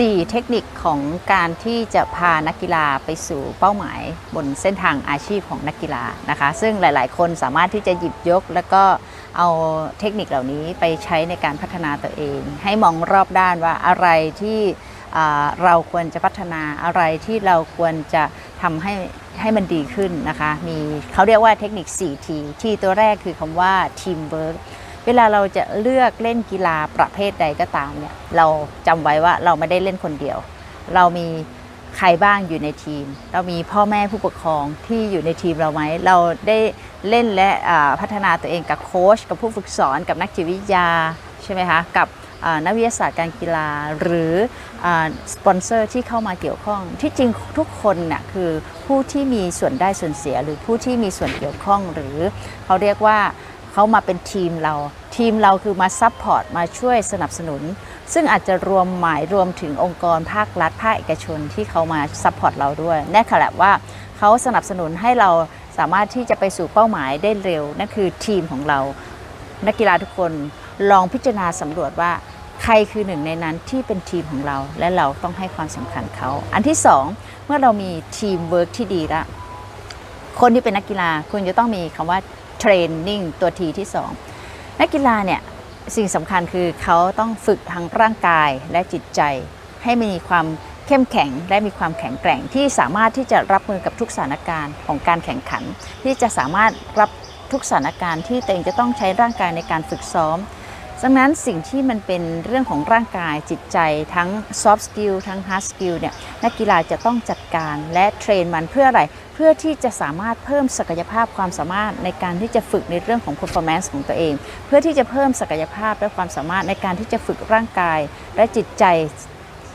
4 เทคนิคของการที่จะพานักกีฬาไปสู่เป้าหมายบนเส้นทางอาชีพของนักกีฬานะคะ ซึ่งหลาย ๆ คนสามารถที่จะหยิบยก แล้วก็เอาเทคนิคเหล่านี้ไปใช้ในการพัฒนาตัวเอง ให้มองรอบด้านว่าอะไรที่เราควรจะพัฒนาอะไรที่เราควรจะทำให้ให้มันดีขึ้นนะคะ มีเขาเรียกว่าเทคนิค 4T ที่ตัวแรกคือคำว่า Teamwork เวลาเราจะเลือกเล่นกีฬาประเภทใดก็ตามเนี่ยเราจำไว้ว่าเราไม่ได้เล่นคนเดียว เรามีใครบ้างอยู่ในทีม เรามีพ่อแม่ผู้ปกครองที่อยู่ในทีมเราไหม เราได้เล่นและพัฒนาตัวเองกับโค้ชกับผู้ฝึกสอนกับนักจิตวิทยาใช่ไหมคะกับนักวิทยาศาสตร์การกีฬาหรืออสปอนเซอร์ที่เข้ามาเกี่ยวข้อง ที่จริงทุกคนเนี่ยคือผู้ที่มีส่วนได้ส่วนเสีย หรือผู้ที่มีส่วนเกี่ยวข้องหรือเขาเรียกว่า เขามาเป็นทีมเรา ทีมเราคือมาซัพพอร์ตมาช่วยสนับสนุน ซึ่งอาจจะรวมหมายรวมถึงองค์กรภาครัฐภาคเอกชนที่เขามาซัพพอร์ตเราด้วยแน่ค่ะแหละว่าเขาสนับสนุนให้เราสามารถที่จะไปสู่เป้าหมายได้เร็ว นั่นคือทีมของเรา นักกีฬาทุกคนลองพิจารณาสำรวจว่าใครคือหนึ่งในนั้นที่เป็นทีมของเรา และเราต้องให้ความสำคัญเขา อันที่สองเมื่อเรามีทีมเวิร์กที่ดีแล้ว คนที่เป็นนักกีฬาคุณจะต้องมีคำว่าเทรนนิ่งตัวทีที่สองนักกีฬาเนี่ยสิ่งสำคัญคือเขาต้องฝึกทั้งร่างกายและจิตใจ ให้มีความเข้มแข็งและมีความแข็งแกร่งที่สามารถที่จะรับมือกับทุกสถานการณ์ของการแข่งขัน ที่จะสามารถรับทุกสถานการณ์ที่ตัวเองจะต้องใช้ร่างกายในการฝึกซ้อม ดังนั้นสิ่งที่มันเป็นเรื่องของร่างกายจิตใจทั้ง soft skill ทั้ง hard skill เนี่ยนักกีฬาจะต้องจัดการและเทรนมันเพื่ออะไร เพื่อที่จะสามารถเพิ่มศักยภาพความสามารถในการที่จะฝึกในเรื่องของ performance ของตัวเอง เพื่อที่จะเพิ่มศักยภาพและความสามารถในการที่จะฝึกร่างกาย และจิตใจ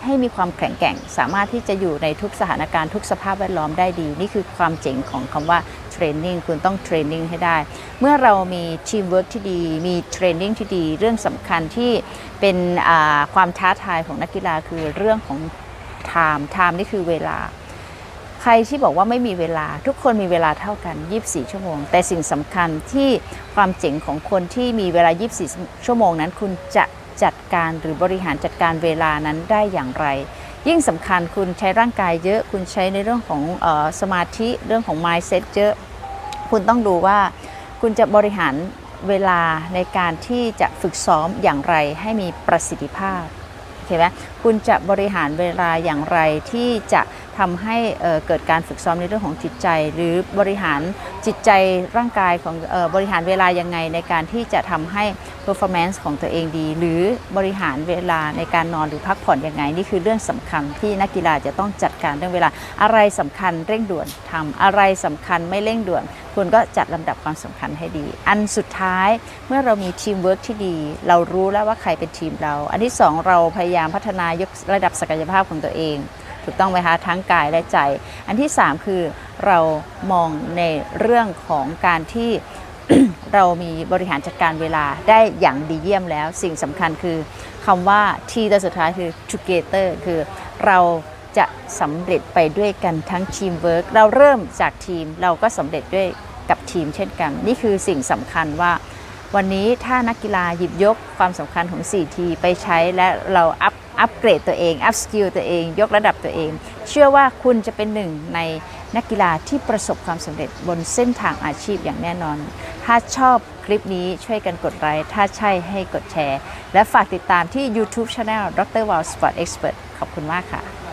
ให้มีความแข็งแกร่ง สามารถที่จะอยู่ในทุกสถานการณ์ทุกสภาพแวดล้อมได้ดี นี่คือความเจ๋งของคำว่าเทรนนิ่งคุณต้องเทรนนิ่งให้ได้ เมื่อเรามีทีมเวิร์กที่ดี มีเทรนนิ่งที่ดี เรื่องสำคัญที่เป็นความท้าทายของนักกีฬาคือเรื่องของ time time นี่คือเวลาใครที่บอกว่าไม่มีเวลาทุกคนมีเวลาเท่ากัน 24 ชั่วโมง แต่สิ่งสำคัญที่ความเจ๋งของคนที่มีเวลา 24 ชั่วโมงนั้น คุณจะ จัดการหรือบริหารจัดการเวลานั้นได้อย่างไร ยิ่งสำคัญคุณใช้ร่างกายเยอะ คุณใช้ในเรื่องของออสมาธิเรื่องของ mindset เยอะ คุณต้องดูว่าคุณจะบริหารเวลาในการที่จะฝึกซ้อมอย่างไรให้มีประสิทธิภาพโอเคไหมคุณจะบริหารเวลาอย่างไรที่จะ ทำให้เอ่อเกิดการฝึกซ้อมในเรื่องของจิตใจ หรือบริหารจิตใจร่างกายของออบริหารเวลายังไงในการที่จะทำให้ performance ของตัวเองดี หรือบริหารเวลาในการนอนหรือพักผ่อนยังไง นี่คือเรื่องสำคัญที่นักกีฬาจะต้องจัดการเรื่องเวลาอะไรสำคัญเร่งด่วนทำอะไรสำคัญไม่เร่งด่วน คุณก็จัดลำดับความสำคัญให้ดี อันสุดท้ายเมื่อเรามีทีมเวิร์กที่ดี เรารู้แล้วว่าใครเป็นทีมเรา อันที่สองเราพยายามพัฒนายกระดับศักยภาพของตัวเอง ถูกต้องไหมคะทั้งกายและใจ อันที่ 3 คือเรามองในเรื่องของการที่เรามีบริหารจัดการเวลาได้อย่างดีเยี่ยมแล้ว สิ่งสำคัญคือคำว่าทีตัวสุดท้ายคือ together คือเราจะสำเร็จไปด้วยกันทั้งทีมเวิร์กเราเริ่มจากทีมเราก็สำเร็จด้วยกับทีมเช่นกัน นี่คือสิ่งสำคัญว่า วันนี้ถ้านักกีฬาหยิบยกความสำคัญของ 4T ไปใช้และเราอัพ อัพเกรดตัวเอง อัพสกิลตัวเอง ยกระดับตัวเอง เชื่อว่าคุณจะเป็นหนึ่งในนักกีฬาที่ประสบความสำเร็จบนเส้นทางอาชีพอย่างแน่นอน ถ้าชอบคลิปนี้ช่วยกันกดไลค์ ถ้าใช่ให้กดแชร์ และฝากติดตามที่ YouTube Channel ดร w o w Sport Expert ขอบคุณมากค่ะ